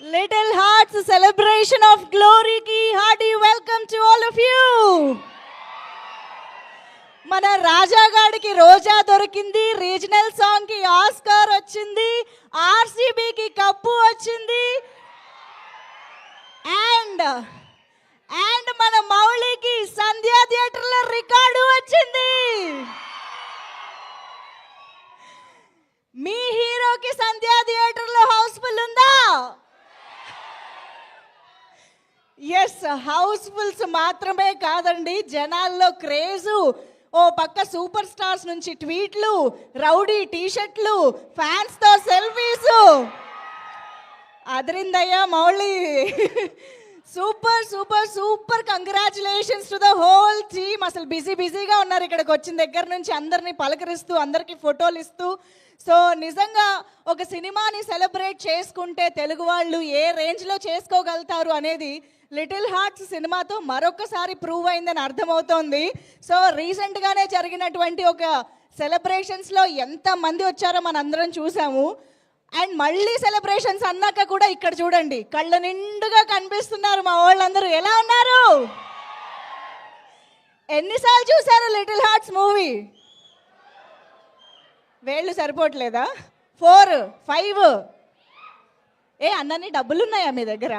Little hearts celebration of గ్లోరీకి hearty welcome to all of you మన రాజాగాడికి రోజా దొరికింది regional సాంగ్కి ఆస్కార్ వచ్చింది ఆర్సీబీకి కప్పు వచ్చింది. అండ్ అండ్ మన మౌళికి సంధ్యా థియేటర్లో రికార్డు వచ్చింది. మీ హీరోకి సంధ్యా ఎస్ హౌస్ఫుల్స్ మాత్రమే కాదండి. జనాల్లో క్రేజు. ఓ పక్క సూపర్ స్టార్స్ నుంచి ట్వీట్లు రౌడీ టీషర్ట్లు ఫ్యాన్స్తో selfies. అదిరిందయ్యా Mouli. Super super super. Congratulations to the whole team అసలు బిజీ బిజీగా ఉన్నారు ఇక్కడికి వచ్చిన దగ్గర నుంచి అందరినీ పలకరిస్తూ అందరికీ ఫోటోలు ఇస్తూ. సో నిజంగా ఒక సినిమాని సెలబ్రేట్ చేసుకుంటే తెలుగు వాళ్ళు ఏ రేంజ్లో చేసుకోగలుగుతారు అనేది లిటిల్ హార్ట్స్ సినిమాతో మరొకసారి ప్రూవ్ అయిందని అర్థమవుతోంది. సో రీసెంట్గానే జరిగినటువంటి ఒక సెలబ్రేషన్స్లో ఎంత మంది వచ్చారో మనందరం చూసాము. అండ్ మళ్ళీ సెలబ్రేషన్స్ అన్నాక కూడా ఇక్కడ చూడండి కళ్ళ నిండుగా కనిపిస్తున్నారు మా వాళ్ళందరూ. ఎలా ఉన్నారు? ఎన్నిసార్లు చూసారు లిటిల్ హార్ట్స్ మూవీ వేళ్ళు సరిపోవట్లేదా? ఫోర్ ఫైవ్ ఏ అన్నని డబ్బులు ఉన్నాయా మీ దగ్గర?